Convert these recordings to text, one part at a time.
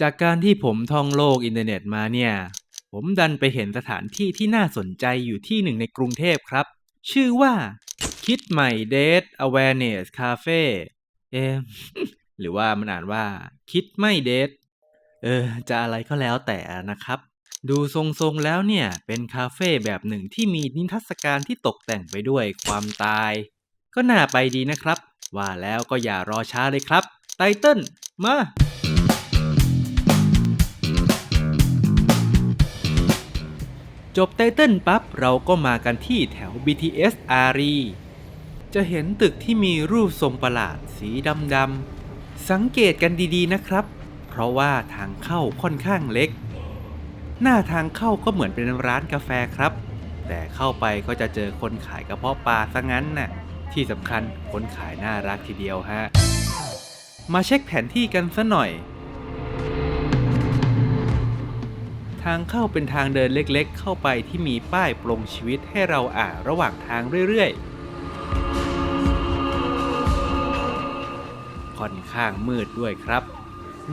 จากการที่ผมท่องโลกอินเทอร์เน็ตมาเนี่ย ผมดันไปเห็นสถานที่ที่น่าสนใจอยู่ที่หนึ่งในกรุงเทพครับ ชื่อว่าคิดใหม่ Date Awareness Cafe เอหรือว่ามันอ่านว่า คิดไม่เดท เออ จะอะไรก็แล้วแต่นะครับ ดูทรงๆแล้วเนี่ย เป็นคาเฟ่แบบหนึ่งที่มีนิทรรศการที่ตกแต่งไปด้วยความตาย ก็น่าไปดีนะครับ ว่าแล้วก็อย่ารอช้าเลยครับ ไตเติ้ลมา จบไตเติ้ลปั๊บเราก็มากันที่แถว BTS อารีจะเห็นตึกที่มีรูปทรงประหลาดสีดำๆ สังเกตกันดีๆนะครับ เพราะว่าทางเข้าค่อนข้างเล็ก หน้าทางเข้าก็เหมือนเป็นร้านกาแฟครับ แต่เข้าไปก็จะเจอคนขายกระเพาะปลาซะงั้นน่ะ ที่สำคัญคนขายน่ารักทีเดียวฮะ มาเช็คแผนที่กันซะหน่อย ทางเข้าเป็นทางเดินเล็กๆ เข้าไปที่มีป้ายปลงชีวิตให้เราอ่านระหว่างทางเรื่อยๆ ค่อนข้างมืดด้วยครับ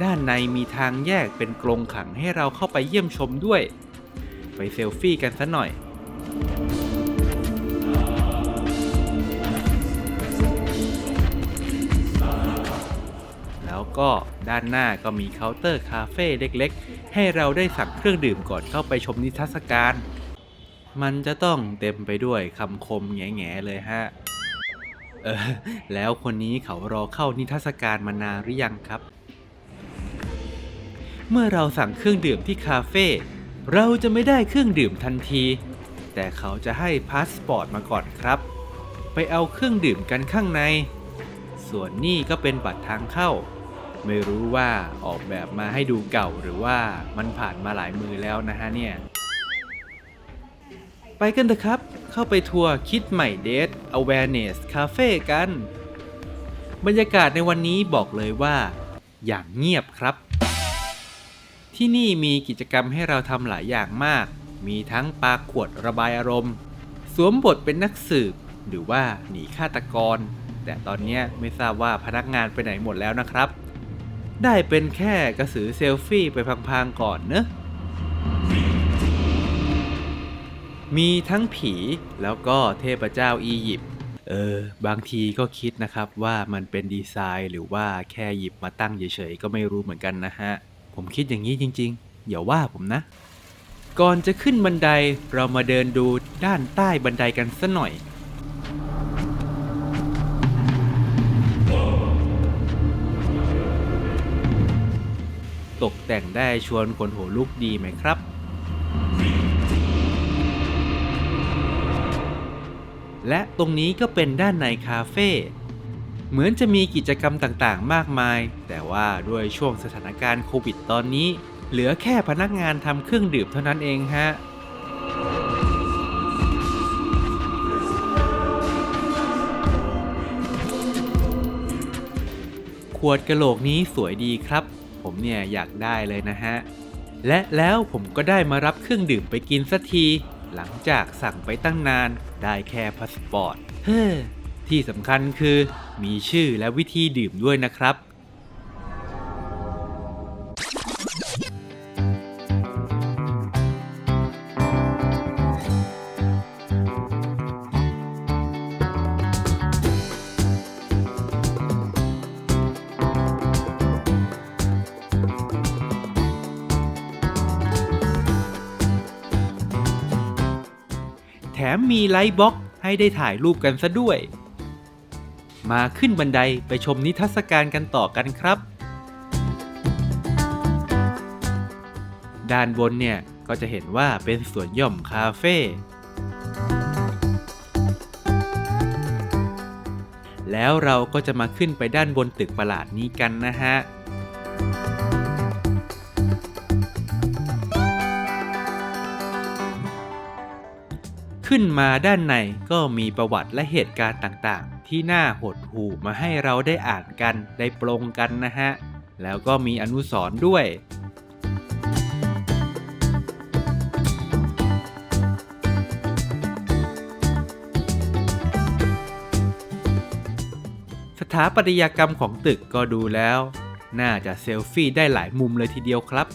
ด้านในมีทางแยกเป็นกรงขังให้เราเข้าไปเยี่ยมชมด้วย ไปเซลฟี่กันซะหน่อย แล้วก็ด้านหน้าก็มีเคาน์เตอร์คาเฟ่เล็กๆ ให้เราได้สั่งเครื่องดื่มก่อนเข้าไปชมนิทรรศการ มันจะต้องเต็มไปด้วยคำคมแง่ๆเลยฮะ เออ แล้วคนนี้เขารอเข้านิทรรศการมานานหรือยังครับ เมื่อเราสั่งเครื่องดื่มที่คาเฟ่เราจะไม่ได้เครื่องดื่มทันที แต่เขาจะให้พาสปอร์ตมาก่อนครับ ไปเอาเครื่องดื่มกันข้างใน ส่วนนี่ก็เป็นบัตรทางเข้า ไม่รู้ว่าออกแบบมาให้ดูเก่าหรือว่ามันผ่านมาหลายมือแล้วนะฮะเนี่ย ไปกันเถอะครับ เข้าไปทัวร์คิดใหม่เดท Awareness Cafe กัน บรรยากาศในวันนี้บอกเลยว่า อย่างเงียบครับ ที่นี่มีกิจกรรมให้เราทำหลายอย่างมาก มีทั้งปาขวดระบายอารมณ์ สวมบทเป็นนักสืบ หรือว่าหนีฆาตกร แต่ตอนนี้ไม่ทราบว่าพนักงานไปไหนหมดแล้วนะครับ ได้เป็นแค่กระสือเซลฟี่ไปพังๆก่อนเนอะ มีทั้งผีแล้วก็เทพเจ้าอียิปต์เออบางทีก็คิดนะครับว่ามันเป็นดีไซน์หรือว่าแค่หยิบมาตั้งเฉยๆก็ไม่รู้เหมือนกันนะฮะ ผมคิดอย่างนี้จริงๆ อย่าว่าผมนะ ก่อนจะขึ้นบันไดเรามาเดินดูด้านใต้บันไดกันสัหน่อย ตกแต่งได้ชวนคนหัวลุกดีไหมครับ และตรงนี้ก็เป็นด้านในคาเฟ่เหมือนจะมีกิจกรรมต่างๆ มากมาย แต่ว่าด้วยช่วงสถานการณ์โควิดตอนนี้ เหลือแค่พนักงานทำเครื่องดื่มเท่านั้นเองฮะขวดกระโหลกนี้สวยดีครับ ผมเนี่ยอยากได้เลยนะฮะ และแล้วผมก็ได้มารับเครื่องดื่มไปกินสักที หลังจากสั่งไปตั้งนานได้แค่พาสปอร์ต เฮ้อที่สำคัญคือมีชื่อและวิธีดื่มด้วยนะครับ ถมมีไลท์บ็อกให้ได้ถ่ายรูปกันซะด้วย มาขึ้นบันไดไปชมนิทรรศการกันต่อกันครับ ด้านบนเนี่ย ก็จะเห็นว่าเป็นสวนหย่อมคาเฟ่แล้วเราก็จะมาขึ้นไปด้านบนตึกประหลาดนี้กันนะฮะ ขึ้นมาด้านในก็มีประวัติและเหตุการณ์ต่างๆ ที่น่าหดหู่มาให้เราได้อ่านกันได้ปรงกันนะฮะ แล้วก็มีอนุสรณ์ด้วยสถาปัตยกรรมของตึกก็ดูแล้ว น่าจะเซลฟี่ได้หลายมุมเลยทีเดียวครับ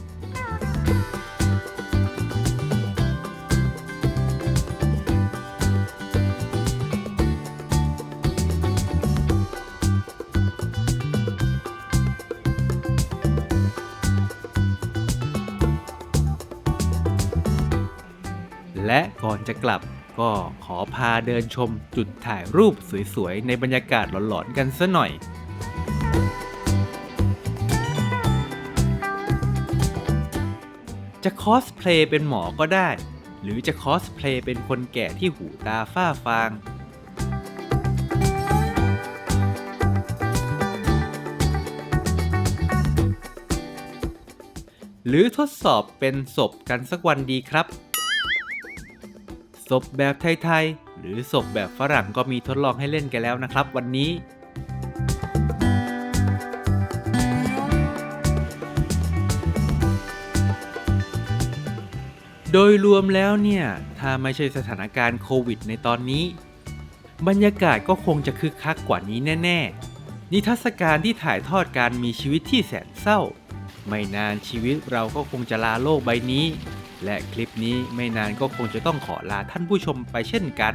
และก่อนจะกลับก็ขอพาเดินชมจุดถ่ายรูปสวยๆ ในบรรยากาศหลอนๆกันซะหน่อย จะคอสเพลย์เป็นหมอก็ได้ หรือจะคอสเพลย์เป็นคนแก่ที่หูตาฝ้าฟางหรือทดสอบเป็นศพกันสักวันดีครับ ศพแบบไทยๆ หรือศพแบบฝรั่งก็มีทดลองให้เล่นกันแล้วนะครับวันนี้ โดยรวมแล้วเนี่ย ถ้าไม่ใช่สถานการณ์โควิดในตอนนี้ บรรยากาศก็คงจะคึกคักกว่านี้แน่ ๆ นิทรรศการที่ถ่ายทอดการมีชีวิตที่แสนเศร้า ไม่นานชีวิตเราก็คงจะลาโลกใบนี้ และคลิปนี้ไม่นานก็คงจะต้องขอลาท่านผู้ชมไปเช่นกัน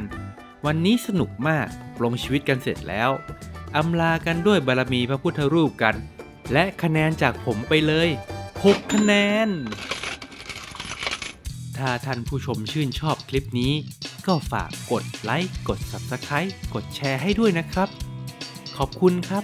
วันนี้สนุกมากปลงชีวิตกันเสร็จแล้วอำลากันด้วยบารมีพระพุทธรูปกัน และคะแนนจากผมไปเลย 6 คะแนน ถ้าท่านผู้ชมชื่นชอบคลิปนี้ ก็ฝากกดไลค์ กด Subscribe กดแชร์ให้ด้วยนะครับ ขอบคุณครับ